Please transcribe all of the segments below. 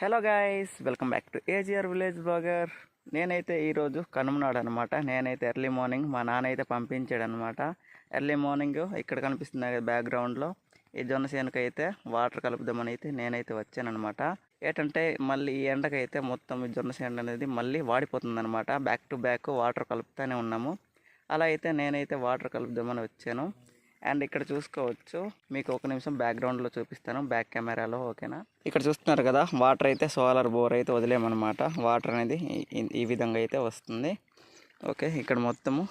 Hello guys welcome back to AGR village blogger. నేనైతే ఈరోజు కనుమనాడు అనమాట నేనైతే ఎర్లీ మార్నింగ్ మా నాన్న అయితే పంపించాడు అనమాట ఎర్లీ మార్నింగ్ ఇక్కడ కనిపిస్తుంది కదా బ్యాక్గ్రౌండ్లో. ఈ జొన్న అయితే వాటర్ కలుపుదామని అయితే నేనైతే వచ్చానమాట ఏంటంటే మళ్ళీ ఈ ఎండకైతే మొత్తం ఈ జొన్న చేను అనేది మళ్ళీ వాడిపోతుంది అనమాట బ్యాక్ టు బ్యాక్ వాటర్ కలుపుతూనే ఉన్నాము. అలా అయితే నేనైతే వాటర్ కలుపుదామని వచ్చాను. అండ్ ఇక్కడ చూసుకోవచ్చు. మీకు ఒక నిమిషం బ్యాక్గ్రౌండ్లో చూపిస్తాను. బ్యాక్ కెమెరాలో ఓకేనా ఇక్కడ చూస్తున్నారు కదా వాటర్ అయితే సోలార్ బోర్ అయితే వదిలేమన్నమాట. వాటర్ అనేది ఈ- విధంగా అయితే వస్తుంది. ఓకే ఇక్కడ మొత్తము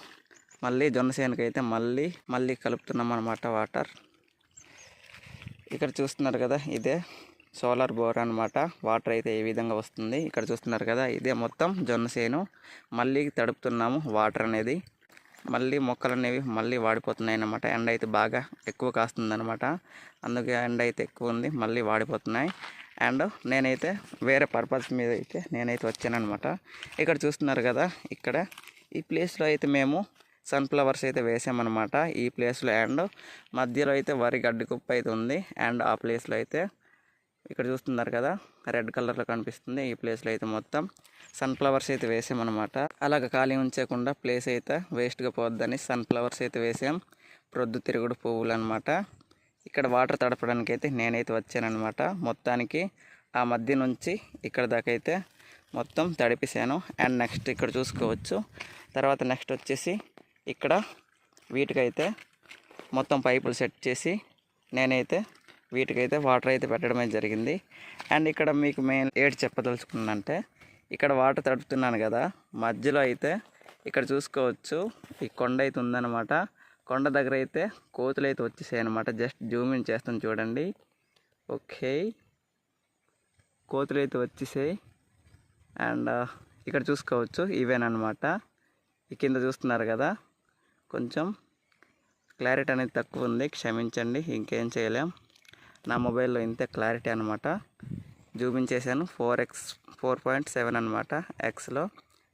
మళ్ళీ జొన్నసేనుకి అయితే మళ్ళీ మళ్ళీ కలుపుతున్నాం అనమాట వాటర్ ఇక్కడ చూస్తున్నారు కదా ఇదే సోలార్ బోర్ అనమాట వాటర్ అయితే ఏ విధంగా వస్తుంది. ఇక్కడ చూస్తున్నారు కదా ఇదే మొత్తం జొన్నసేను మళ్ళీ తడుపుతున్నాము వాటర్ అనేది. మళ్ళీ మొక్కలు అనేవి మళ్ళీ వాడిపోతున్నాయి అన్నమాట ఎండ అయితే బాగా ఎక్కువ కాస్తుంది అనమాట అందుకే ఎండ అయితే ఎక్కువ ఉంది మళ్ళీ వాడిపోతున్నాయి. అండ్ నేనైతే వేరే పర్పస్ మీద అయితే నేనైతే వచ్చానమాట ఇక్కడ చూస్తున్నారు కదా ఇక్కడ ఈ ప్లేస్లో అయితే మేము సన్ఫ్లవర్స్ అయితే వేసామన్నమాట ఈ ప్లేస్లో. అండ్ మధ్యలో అయితే వరి గడ్డి కుప్ప అయితే ఉంది. అండ్ ఆ ప్లేస్లో అయితే ఇక్కడ చూస్తున్నారు కదా రెడ్ కలర్లో కనిపిస్తుంది ఈ ప్లేస్లో అయితే మొత్తం. సన్ఫ్లవర్స్ అయితే వేసామన్నమాట అలాగ ఖాళీ ఉంచకుండా ప్లేస్ అయితే వేస్ట్గా పోద్దని సన్ఫ్లవర్స్ అయితే వేసాం. ప్రొద్దు తిరుగుడు పువ్వులు అనమాట ఇక్కడ వాటర్ తడపడానికి అయితే నేనైతే వచ్చానమాట మొత్తానికి ఆ మధ్య నుంచి ఇక్కడ దాకా అయితే మొత్తం తడిపేసాను. అండ్ నెక్స్ట్ ఇక్కడ చూసుకోవచ్చు. తర్వాత నెక్స్ట్ వచ్చేసి ఇక్కడ వీటికైతే మొత్తం పైపులు సెట్ చేసి నేనైతే వీటికైతే వాటర్ అయితే పెట్టడమే జరిగింది. అండ్ ఇక్కడ మీకు మెయిన్ ఏడు చెప్పదలుచుకున్నంటే ఇక్కడ వాటర్ తడుపుతున్నాను కదా మధ్యలో అయితే ఇక్కడ చూసుకోవచ్చు ఈ కొండ అయితే ఉందన్నమాట. కొండ దగ్గర అయితే కోతులు అయితే వచ్చేసాయి అనమాట జస్ట్ జూమ్ ఇన్ చేస్తాను చూడండి. ఓకే. కోతులు అయితే వచ్చేసాయి. అండ్ ఇక్కడ చూసుకోవచ్చు ఇవేనమాట ఈ కింద చూస్తున్నారు కదా కొంచెం క్లారిటీ అనేది తక్కువ ఉంది. క్షమించండి ఇంకేం చేయలేం. నా మొబైల్లో ఇంతే క్లారిటీ అనమాట చూపించేశాను చేశాను four X four point seven అనమాట ఎక్స్లో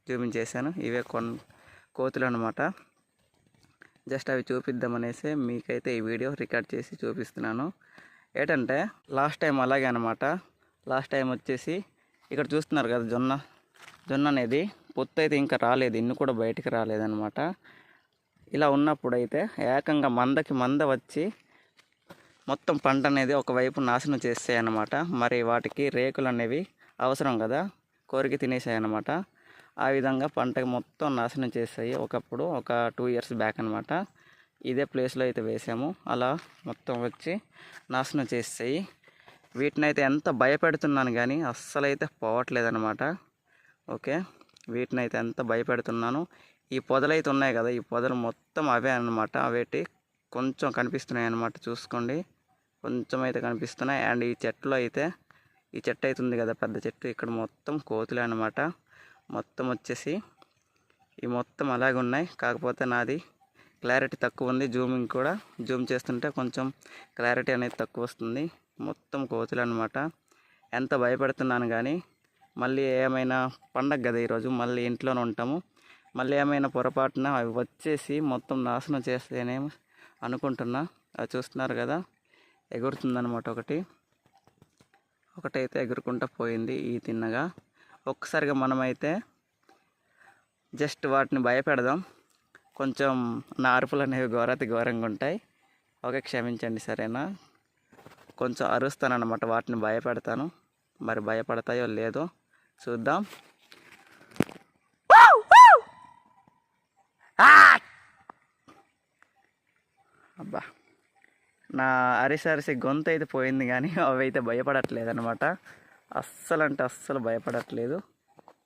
చూపించేశాను చేశాను ఇవే కొన్ కోతులు అనమాట జస్ట్ అవి చూపిద్దామనేసి మీకైతే ఈ వీడియో రికార్డ్ చేసి చూపిస్తున్నాను. ఏంటంటే లాస్ట్ టైం అలాగే అనమాట లాస్ట్ టైం వచ్చేసి ఇక్కడ చూస్తున్నారు కదా జొన్న జొన్న అనేది పొత్తు అయితే ఇంకా రాలేదు ఇన్ని కూడా బయటికి రాలేదనమాట ఇలా ఉన్నప్పుడు అయితే ఏకంగా మందకి మంద వచ్చి మొత్తం పంట అనేది ఒకవైపు నాశనం చేస్తాయి అన్నమాట మరి వాటికి రేకులు అనేవి అవసరం కదా కోరిక తినేసాయి అన్నమాట ఆ విధంగా పంటకి మొత్తం నాశనం చేస్తాయి ఒకప్పుడు ఒక టూ ఇయర్స్ బ్యాక్ అనమాట ఇదే ప్లేస్లో అయితే వేసాము. అలా మొత్తం వచ్చి నాశనం చేస్తాయి వీటిని అయితే ఎంత భయపెడుతున్నాను కానీ అస్సలైతే పోవట్లేదనమాట పోవట్లేదన్నమాట. ఓకే? వీటిని అయితే ఎంత భయపెడుతున్నాను. ఈ పొదలైతే ఉన్నాయి కదా ఈ పొదలు మొత్తం అవే అనమాట అవేటి కొంచెం కనిపిస్తున్నాయి అన్నమాట చూసుకోండి. కొంచెం అయితే కనిపిస్తున్నాయి. అండ్ ఈ చెట్టులో అయితే ఈ చెట్టు అయితే ఉంది కదా పెద్ద చెట్టు. ఇక్కడ మొత్తం కోతులే అనమాట మొత్తం వచ్చేసి ఈ మొత్తం అలాగే ఉన్నాయి. కాకపోతే నాది క్లారిటీ తక్కువ ఉంది. జూమింగ్ కూడా జూమ్ చేస్తుంటే కొంచెం క్లారిటీ అనేది తక్కువ వస్తుంది. మొత్తం కోతులు అనమాట ఎంత భయపడుతున్నాను కానీ మళ్ళీ ఏమైనా పండగ కదా ఈరోజు మళ్ళీ ఇంట్లోనే ఉంటాము. మళ్ళీ ఏమైనా పొరపాటున అవి వచ్చేసి మొత్తం నాశనం చేస్తేనేమో అనుకుంటున్నా. అది చూస్తున్నారు కదా. ఎగురుతుందన్నమాట ఒకటి. ఒకటైతే ఎగురుకుంటా పోయింది ఈ తిన్నగా. ఒక్కసారిగా మనమైతే జస్ట్ వాటిని భయపెడదాం. కొంచెం నా అరుపులు అనేవి ఘోరతి ఘోరంగా ఉంటాయి. ఓకే క్షమించండి సరేనా? కొంచెం అరుస్తానన్నమాట వాటిని భయపెడతాను. మరి భయపడతాయో లేదో చూద్దాం. అబ్బా. నా అరిసి అరిసి గొంతు అయితే పోయింది కానీ అవి అయితే భయపడట్లేదు అనమాట అస్సలు అంటే అస్సలు భయపడట్లేదు.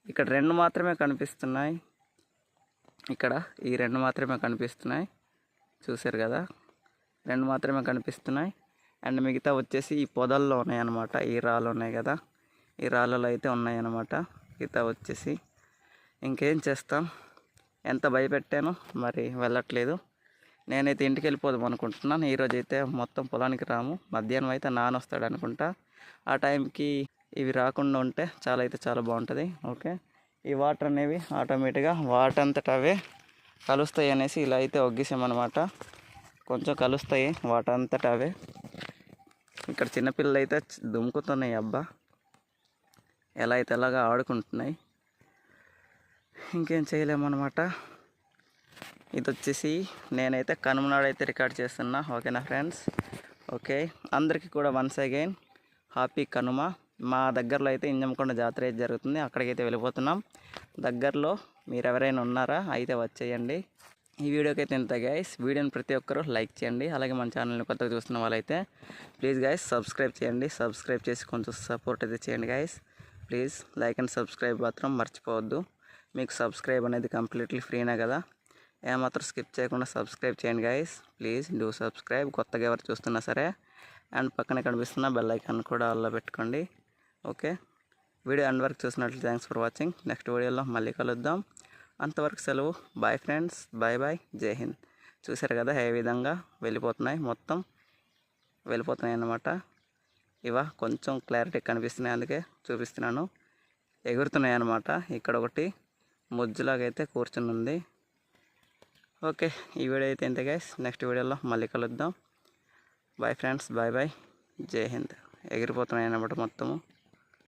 ఇక్కడ రెండు మాత్రమే కనిపిస్తున్నాయి. ఇక్కడ ఈ రెండు మాత్రమే కనిపిస్తున్నాయి. చూసారు కదా? రెండు మాత్రమే కనిపిస్తున్నాయి. అండ్ మిగతా వచ్చేసి ఈ పొదల్లో ఉన్నాయి అనమాట ఈ రాళ్ళు ఉన్నాయి కదా? ఈ రాళ్ళలో అయితే ఉన్నాయి మిగతా వచ్చేసి ఇంకేం చేస్తాం? ఎంత భయపెట్టాను మరి వెళ్ళట్లేదు. నేనైతే ఇంటికి వెళ్ళిపోదాం అనుకుంటున్నాను. ఈరోజు అయితే మొత్తం పొలానికి రాము. మధ్యాహ్నం అయితే నాన్న వస్తాడు అనుకుంటా. ఆ టైంకి ఇవి రాకుండా ఉంటే చాలా అయితే చాలా బాగుంటుంది. ఓకే? ఈ వాటర్ అనేవి ఆటోమేటిక్గా వాటర్ అంతటా అవే కలుస్తాయి అనేసి ఇలా అయితే ఒగ్గిసామన్నమాట. కొంచెం కలుస్తాయి వాటర్ అంతటా అవే. ఇక్కడ చిన్నపిల్లలు అయితే దుమ్ముకుతున్నాయి అబ్బా. ఎలా అయితే ఎలాగా ఆడుకుంటున్నాయి. ఇంకేం చేయలేమన్నమాట. ఇది వచ్చేసి నేనైతే కనుమనాడైతే రికార్డ్ చేస్తున్నా. ఓకేనా ఫ్రెండ్స్? ఓకే. అందరికీ కూడా వన్స్ అగైన్ హ్యాపీ కనుమ. మా దగ్గరలో అయితే ఇంజమకొండ జాతర అయితే జరుగుతుంది. అక్కడికైతే వెళ్ళిపోతున్నాం. దగ్గరలో మీరు ఎవరైనా ఉన్నారా అయితే వచ్చేయండి. ఈ వీడియోకి అయితే ఇంత గైస్ వీడియోని ప్రతి ఒక్కరూ లైక్ చేయండి. అలాగే మన ఛానల్ని కొత్తగా చూస్తున్న వాళ్ళైతే ప్లీజ్ గైస్ సబ్స్క్రైబ్ చేయండి. సబ్స్క్రైబ్ చేసి కొంచెం సపోర్ట్ అయితే చేయండి guys please like and subscribe మాత్రం మర్చిపోవద్దు. మీకు సబ్స్క్రైబ్ అనేది కంప్లీట్లీ ఫ్రీనే కదా. ఏమాత్రం స్కిప్ చేయకుండా సబ్స్క్రైబ్ చేయండి గైస్ ప్లీజ్ డూ సబ్స్క్రైబ్ కొత్తగా ఎవరు చూస్తున్నా సరే. అండ్ పక్కన కనిపిస్తున్న బెల్ ఐకాన్ కూడా అల్లో పెట్టుకోండి. ఓకే వీడియో అండ్ వరకు చూసినట్లు థ్యాంక్స్ ఫర్ వాచింగ్ నెక్స్ట్ వీడియోలో మళ్ళీ కలుద్దాం. అంతవరకు సెలవు. బాయ్ ఫ్రెండ్స్ బాయ్ బాయ్ జై హింద్ చూశారు కదా ఏ విధంగా వెళ్ళిపోతున్నాయి మొత్తం? వెళ్ళిపోతున్నాయి అన్నమాట. ఇవా కొంచెం క్లారిటీ కనిపిస్తున్నాయి అందుకే చూపిస్తున్నాను. ఎగురుతున్నాయి అన్నమాట. ఇక్కడ ఒకటి ముజ్జులాగైతే అయితే కూర్చుని ఉంది ఓకే ఈ వీడియో అయితే ఇంత గైస్ నెక్స్ట్ వీడియోలో మళ్ళీ కలుద్దాం. బాయ్ ఫ్రెండ్స్ బాయ్ బాయ్ జై హింద్. ఎగిరిపోతున్నాయి అన్నమాట మొత్తము.